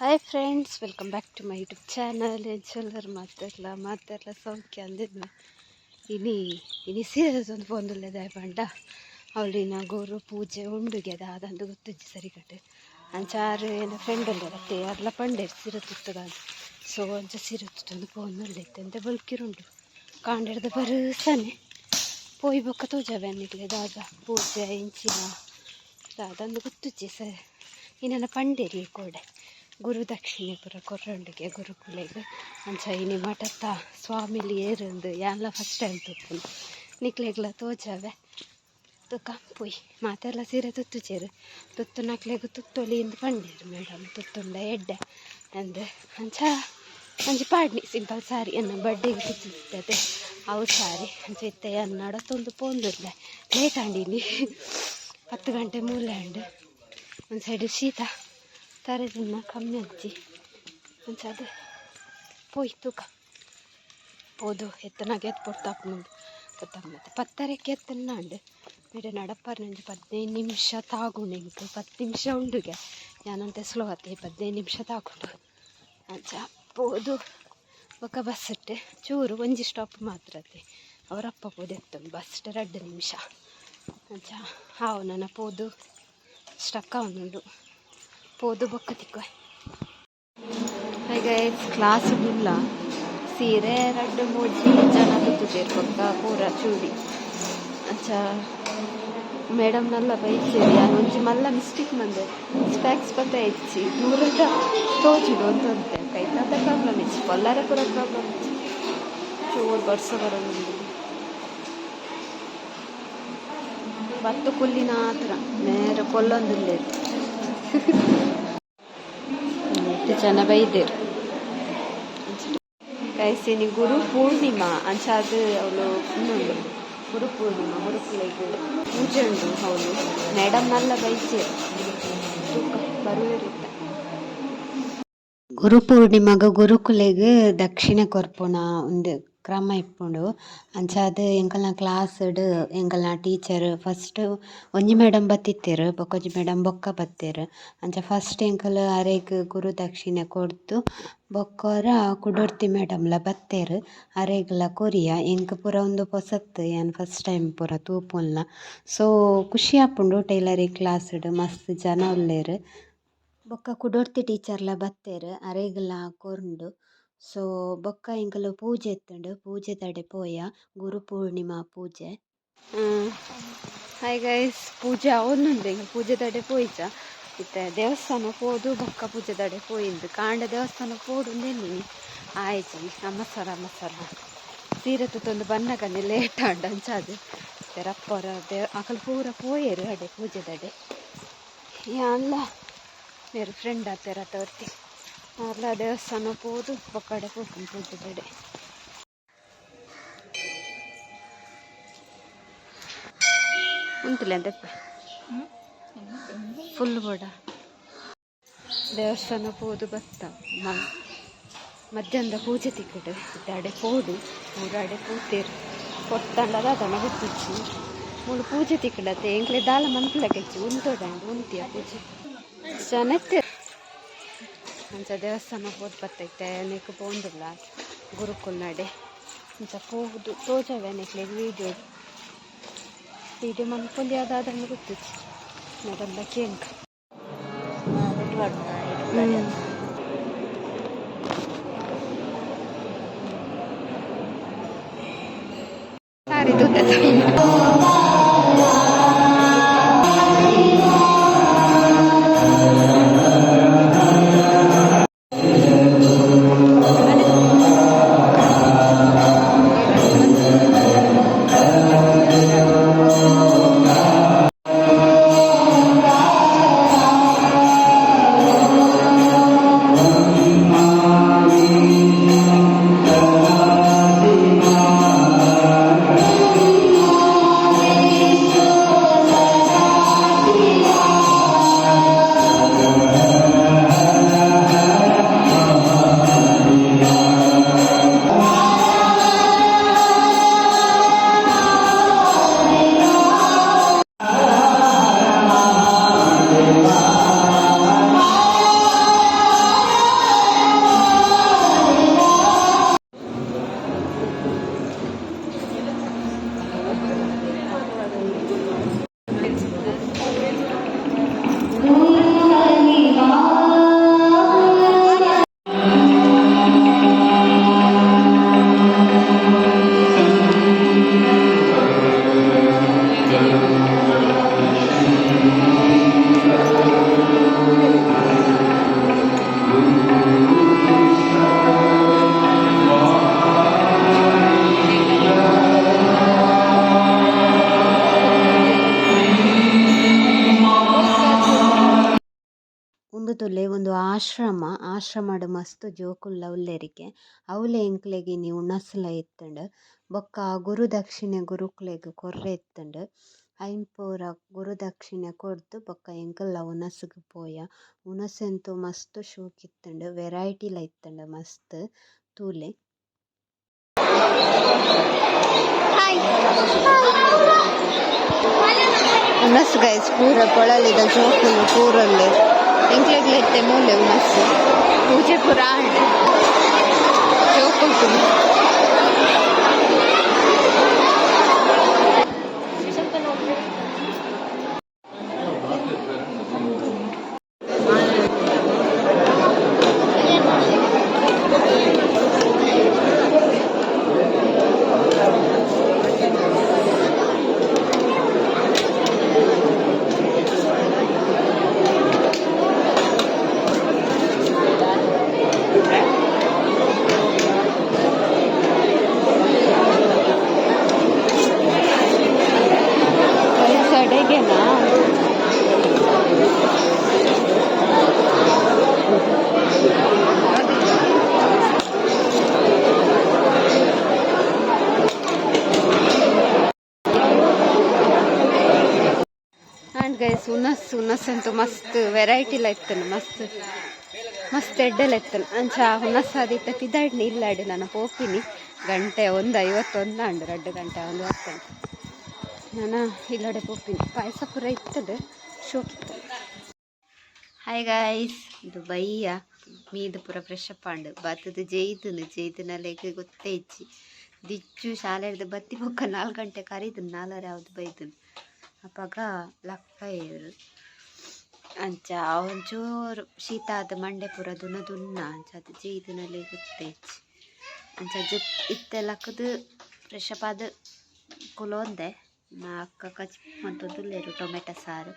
Hi friends welcome back to my YouTube channel ಎಂಚಲ್ಲರು ಮಾತಾಡಲ ಮಾತಾಡಲ ಸೌಖ್ಯ ಅಂದಿದ್ನ? ಇನಿ ಇನಿ ಸೀರಿಯಸ್ ಒಂದು ಒಳ್ಳೆದಾಯ ಪಂಡ ಅವಳಿನ ಗೋರು ಪೂಜೆ ಉಂಡುಗೆ ಅದ ಅದಂದು ಗೊತ್ತಿಜ್ಜಿ ಸರಿ ಕಟ್ಟೆ ಅಂಚಾರು ಏನು ಫ್ರೆಂಡ್ ಅತ್ತೆ ಅರ್ಲ ಪಂಡೆ ಸೀರೆ ತುತ್ತದ ಸೊ ಅಂಚ ಸೀರೆ ತುತ್ತೊಂದು ಒಳ್ಳೆತ್ತೆ ಅಂತ ಬಲ್ಕಿರುಂಡು. ಕಾಂಡಿಡ್ದ ಬರುಸನೆ. ಪೋಯಿ ಬೊಕ್ಕ ತೋಜವೆನ್ನಿಗ್ಲೆ ದಾದ. ಪೂಜೆ, ಇಂಚಿನ ದಾದಂದು ಗೊತ್ತಿಜ್ಜಿ ಸರಿ ಇನ್ನನ ಪಂಡೇರಿ ಕೋಡೆ. ಗುರು ದಕ್ಷಿಣೆ ಗುರುಕುಲೆಗೆ ಅಂಚ ಇನಿ ಮಠತ್ತ ಸ್ವಾಮಿಲಿ ಏರಂದು, ಯಾನ್ಲ ಫಸ್ಟ್ ಟೈಮ್ ತುಪ್ಪುನು. ನಿಕ್ಲೆಗ್ಲ ತೋಜವೆ. ತುಕ ಪುಯ್. ಮಾತೆಲ್ಲ ಸೀರೆ ತುತ್ತುಚೇರು ತುತ್ತು ನಕ್ಲೆಗು ತುತ್ತೊಲಿ ಇಂದು ಪಂಡೇರು ಮೇಡಮ್ ತುತ್ತುಂಡ ಎಡ್ಡೆ. ಅಂದ್ ಅಂಚ ಅಂಚಿ ಪಾಡ್ನಿ ಸಿಂಪಲ್ ಸಾರಿ ಎನ್ನ ಬಡ್ಡೆಗೆ ತುತ್ತಿದ್ದದೆ ಅವು ಸಾರಿ, ಅಂಚ ಇತ್ತೆ ಅನ್ನಡತ್ತೊಂದು ಪೋಂದುರ್ಲೆ. ಲೇಟ್ ಆಂಡಿನಿ ಹತ್ತು ಗಂಟೆ ಮೂಲೆ ಅಂಡು ಒಂದು ಸೈಡ್ ಶೀತ. ಸರಜನ್ನ ಕಮ್ಮಿ ಅಂಚಿ ಅಂಚ ಅದು ಪೋಯ್ ತೂಕ ಓದು ಎತ್ತನಾಗ ಎತ್ತು ಪೊಡ್ತಾಪ್ ಮುಂದೆ ಪೊತ್ತಾಪ ಮತ್ತೆ ಪತ್ತರಕ್ಕೆ ಎತ್ತನ್ನ ಅಂಡು ಮೇಡ ನಡಪಾರ್ ನಂಜು ಹದಿನೈದು ನಿಮಿಷ ತಾಗುಂಡು ಇಂತು ಪತ್ತು ನಿಮಿಷ ಉಂಡುಗೆ ಯಾನಂತೆ ಸ್ಲೋ ಆತಿ ಹದಿನೈದು ನಿಮಿಷ ತಾಗುಂಡು ಅಂಚ ಓದು ಬೊಕ್ಕ ಬಸ್ ಇಟ್ಟೆ ಚೂರು ಒಂಜಿ ಸ್ಟಾಪ್ ಮಾತ್ರ ಅತಿ ಅವರಪ್ಪ ಪೋದು ಎತ್ತು ಬಸ್ ಇಟ್ಟು ಎರಡು ನಿಮಿಷ ಅಂಚ ಹಾವು ನನ್ನ ಪೋದು ಸ್ಟಕ್ಕ ಅವನುಂಡು ಪೋದು ಬೊಕ್ಕ ತಿಕ್ಕ ಹಾಗೆ ಕ್ಲಾಸ್ ಇಲ್ಲ. ಸೀರೆ ಎರಡು ಮೂಜಿ ಜನ ಕೂತಿದ್ದೀರಿ ಪೂರ ಚೂಡಿ. ಅಚ್ಚ, ಮೇಡಮ್ನೆಲ್ಲ ನಲ್ಲ ಬೈತೀರಿ ನಾನು ಒಂಜಿ ಮಲ್ಲ ಮಿಸ್ಟೇಕ್ ಮಂದೆ ಸ್ಪ್ಯಾಕ್ಸ್ ಪತ್ತ ಹೆಚ್ಚಿ ದೂರದ ತೋಜುಡು ಅಂತ ಅಂತೆ ಕೈತಾದ ಪ್ರಾಬ್ಲಮ್ ಇಚ್ಚಿ ಕೊಲ್ಲಾರ ಪೂರ ಪ್ರಾಬ್ಲಮ್ ಇಚ್ಚಿ ಚೂರು ಬರ್ಸ ಬರೋದು ಬತ್ತು ಕುಲ್ಲಿನ ಹತ್ರ ನೇರ ಕೊಲ್ಲೊಂದಿಲ್ಲೇರು. ಎಷ್ಟು ಜನ ಬೈದೇರು ಕೈಸಿನಿ ಗುರು ಪೂರ್ಣಿಮಾ ಅಂಚಾದ ಅವಳು ಇನ್ನೊಂದು ಗುರು ಪೂರ್ಣಿಮಾ ಗುರುಕುಲೆಗೆ ಪೂಜೆ ಉಂಡು ಅವಳು ಮೇಡಮ್ ನಲ್ಲ ಬೈಚೇರು ಬರುವಿರುತ್ತೆ ಗುರು ಪೂರ್ಣಿಮಾಗ ಗುರುಕುಲೆಗ್ ದಕ್ಷಿಣ ಕೊರ್ಪುನ ಒಂದು ಕ್ರಮ ಇಪ್ಪುಂಡು ಅಂಚಾದ್ ಎಂಕಲ್ನ ಕ್ಲಾಸ್ಡ್ ಎಂಕಲ್ನ ಟೀಚರ್ ಫಸ್ಟ್ ಒಂಜಿ ಮೇಡಮ್ ಬತ್ತಿತ್ತೆರ್ ಬೊಕೊಂಜಿ ಮೇಡಮ್ ಬೊಕ್ಕ ಬತ್ತೆರ್. ಅಂಚ ಫಸ್ಟ್ ಎಂಕಲ್ ಅರೆಗ್ ಗುರು ದಕ್ಷಿಣೆ ಕೊರ್ದು ಬೊಕ್ಕೋರ ಕುಡೊರ್ತಿ ಮೇಡಮ್ಲ ಬತ್ತೆರ್. ಅರೆಗ್ಲ ಕೊರಿಯ, ಎಂಕ್ ಪೂರ ಉಂದು ಪೊಸತ್ ಯಾನ್ ಫಸ್ಟ್ ಟೈಮ್ ಪೂರ ತೂಪುನ್ಲ ಸೊ ಖುಷಿ ಆಪುಂಡು ಟೈಲರಿಂಗ್ ಕ್ಲಾಸ್ಡ್ ಮಸ್ತ್ ಜನ ಉಲ್ಲೆರ್ ಬೊಕ್ಕ ಕುಡೊರ್ತಿ ಟೀಚರ್ಲ ಬತ್ತೆರ್, ಅರೆಗ್ಲ ಕೊರ್ಂಡು. ಸೊ ಬೊಕ್ಕ ಎಂಕಲ್ ಪೂಜೆ ಇತ್ತುಂಡು ಪೂಜೆ ತಡೆ ಪೋಯ ಗುರು ಪೂರ್ಣಿಮಾ ಪೂಜೆ ಹಾಯ್ ಗೈಸ್ ಪೂಜೆ ಅವೊಂದುಂಡು ಎಂಕ್ ಪೂಜೆ ತಡೆ ಪೋಯಿച്ച ಇತ್ತೆ ದೇವಸ್ಥಾನ ಪೋದು ಬೊಕ್ಕ ಪೂಜೆ ತಡೆ ಪೋಯಿಂದು ಕಾಂಡ ದೇವಸ್ಥಾನ ಪೋಡುಂದೆನ್ನಿನಿ ಆಯ್ತು ನಮಸ್ಕಾರ ನಮಸ್ಕಾರ ಸೀರೆ ತುತ್ತೊಂದು ಬನ್ನಗನೆ ಲೇಟ್ ಆಂಡ ಅಂಚಾದು ರಪ್ಪರ ದೇವ ಅಕಲ್ ಪೂರ ಪೋಯೆರು ಅಡೆ ಪೂಜೆ ತಡೆ ಅಲ್ಲ ಮೇರೆ ಫ್ರೆಂಡ್ ಆತೆರ ತೋರ್ತಿ ಅಲ್ಲ ದೇವಸ್ಥಾನ ಹೋದು ಬೊಕ್ಕಡೆ ಹೋಗ್ಕೊಂಡು ಪೂಜೆ ತಡೆ ಉಂಟಿಲ್ಲ ಅಂತ ಫುಲ್ ಬೋಡ. ದೇವಸ್ಥಾನ ಹೋದು ಬತ್ತ ಮಧ್ಯಾಹ್ನದ ಪೂಜೆ ತಿಕ್ಕಿಟ್ಟು ಇದ್ದಾಡೆ ಪೋಡು ಮೂರಾಡೆ ಪೂತೇರು ಕೊಟ್ಟಂಡದ ಅದನ್ನ ಗೊತ್ತಿಚ್ಚಿ ಮೂಳು ಪೂಜೆ ತಿಕ್ಕಡತ್ತೆ ಎಂಕ್ಲೆ ದಾಲ ಮಂತ್ಲಕ್ಕೆ ಉಂಟೋಡಂಡು ಉಂಟಿಯ ಪೂಜೆ. ಜನತ್ತೆ ಅಂಚ ದೇವಸ್ಥಾನ ಹೋದ್ ಬತ್ತೈತೆ ನೆಕ್ ಪೋಂದುಲ್ಲ ಗುರುಕುಲ್ ನಡೆ. ಅಂಚ ಹೋಗುದು ತೋಜವೆ ನೆಕ್ಲೆ ವೀಡಿಯೋ ವೀಡಿಯೋ ಮನ್ಕೊಂಡು ಅದಾದಂಗೆ ಗೊತ್ತಿತ್ತು ಮೊದಲ ಕೇಂಕ ಸಾರಿ ಆಶ್ರಮ, ಆಶ್ರಮಡ್ ಮಸ್ತ್ ಜೋಕುಲ್ಲ ಉಲ್ಲೆರಿಕೆ ಅವಲೆ ಎಂಕ್ಲೆಗ್ ಇನಿ ಉಣಸ್ಲ ಇತ್ತುಂಡು ಬೊಕ್ಕ ಗುರುದಕ್ಷಿಣೆ ಗುರುಕ್ಲೆಗ್ ಕೊರ್ರೆ ಇತ್ತುಂಡು ಐನ್ ಪೂರ ಗುರುದಕ್ಷಿಣೆ ಕೊರ್ದು ಬೊಕ್ಕ ಎಂಕಲ್ನ ಉನಸ್ಗ್ ಪೋಯ. ಅಂತು ಮಸ್ತ್ ಶೋಕ್ ವೆರೈಟಿ ವೆರೈಟಿಲ ಇತ್ತಂಡ್ ಮಸ್ತ್ ತೂಲೆ. ಉನಸ್ ಗೈಸ್ ಪೂರ ಕೊಳಲಿದ ಜೋಕುಲು ಪೂರೊಲ್ಲೆ. ಎಂಕ್ಲೆಗ್ಲೆತ್ತೆ ಮೂಲೆ ಉನಸ್ ಪೂಜೆ ಪೂರ ಆಂಡ್ ಜೋಕುಲು ಗೈಸ್ ಅಡೆಗೆನಾ ಆಂಡ್ ಗೈಸ್ ಉನಸ್ ಅಂತೂ ಮಸ್ತ್ ವೆರೈಟಿಲ ಇತ್ತನು ಮಸ್ತ್ ಮಸ್ತ್ ಎಡ್ಡೆಲ ಇತ್ತನು ಅಂಚ ಹುನಸ್ ಆದಿತ್ತ ಪಿದಾಡ್ನಿ ಇಲ್ಲಾಡಿ ನಾನು, ಹೋಗ್ತೀನಿ. ಗಂಟೆ ಒಂದು ಐವತ್ತೊಂದು ಅಂಡು ಎರಡು ಗಂಟೆ ಒಂದು ಬರ್ತೇನೆ ನಾನು ಇಲ್ಲಡೆ ಹೋಗ್ತೀನಿ. ಪಾಯಸ ಪೂರ ಇತ್ತದೆ ಶೋಕಿತ್ತು ಹಾಯ್ ಗಾಯ್ಸ್ ಇದು ಬೈಯ ಮೀದು ಪೂರ ಫ್ರೆಶ್ ಅಪ್ ಅಂಡು ಬತ್ತದು ಜೈತುನು ಜೈತುನಲೆಗ್ ಗೊತ್ತೇ ಇಚ್ಚಿ. ದಿಚ್ಚು ಶಾಲೆಡ್ದು ಬತ್ತಿ ಹೋಗ ನಾಲ್ಕು ಗಂಟೆ ಕರೀತು ನಾಲ್ವರೆ ಯಾವ್ದು ಬೈದನು ಅಪ್ಪಾಗ ಲಕ್ಕ ಏರು ಅಂಚ ಒಂಚೂರು ಶೀತ ಆದ ಮಂಡೆ ಪೂರ ದುನ ದುನ್ನ ಅಂಚ, ಅದು ಜೀದಿನಲ್ಲಿ ಗೊತ್ತೇಚ್ಚಿ ಅಂಚ ಜು ಇತ್ತೆಲ್ಲ ಕುದು ಫ್ರೆಶ್ ಆದ ಕುಲೋಂದೆ ನಾ ಅಕ್ಕ ಕಚ್ ಟೊಮೆಟೊ ಸಾರು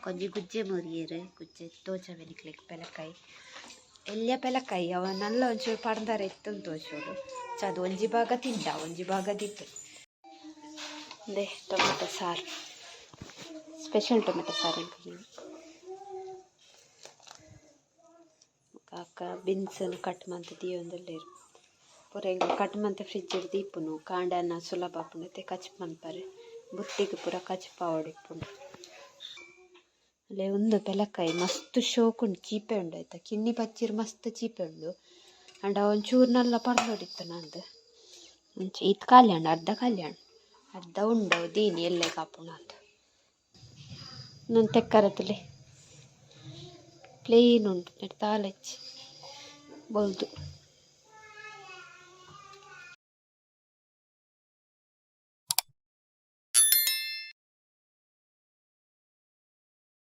ಕೊಂಜಿ ಗುಜ್ಜೆ ಮುರಿಯರು, ಗುಜ್ಜೆ ತೋಚ ಬೆನಿಕ್ಲೆಗ್ ಪೆಲಕಾಯಿ ಎಲ್ಲ ಪೆಲಕಾಯಿ ಅವ ನಲ್ಲ ಒಂಚೂರು ಪಡ್ದಾರ ಇತ್ತು ತೋಚೋಡು. ಚ ಅದು ಒಂಜಿ ಭಾಗ ತಿಂಡ ಒಂಜಿ ಭಾಗ ದಿತ್ತು. ದೇ ಟೊಮೆಟೊ ಸಾರು. ಸ್ಪೆಷಲ್ ಟೊಮೆಟೊ ಸಾರು ಅಂತೀನಿ ಅಕ್ಕ ಬಿನ್ಸನ್ನು ಕಟ್ ಮಂತ್ ದಿಯೊಂದುಲ್ಲೇರು ಪೂರ ಎಂಕ್ ಕಟ್ ಮಂತ್ ಫ್ರಿಡ್ಜ್ ದೀಪುನು ಕಾಂಡನ ಸುಲಭ ಆಪುಂಡು ಕಚ್ ಮನ್ಪರೆ ಬುಟ್ಟಿಗ್ ಪೂರ ಕಚ್ ಪಾವೊಡಿಪ್ಪುಂಡು ಅಲ್ಲೇ ಉಂದು ಬೆಲಕಾಯಿ ಮಸ್ತ್ ಶೋಕುಂಡು ಚೀಪೆ ಉಂಡು ಆಯ್ತಾ. ಕಿನ್ನಿ ಪಚ್ಚಿರ್ ಮಸ್ತ್ ಚೀಪೆ ಉಂಡು. ಅಂಡ ಒಂಚೂರು ನಲ್ಲ ಪರ್ದೊಡಿತ್ತು ನಂದು. ಮುಂಚೆ ಇದು ಕಲ್ಯಾಣ ಅರ್ಧ ಕಲ್ಯಾಣ ಅರ್ಧ ಉಂಡು, ದೀನಿ ಎಲ್ಲೆ ಕಾಪುಣ ಅಂತ. ನನ್ನ ತೆಕ್ಕರದಲ್ಲಿ ಪ್ಲೇನ್ ಉಂಟು ನೆಟ್ Voltur.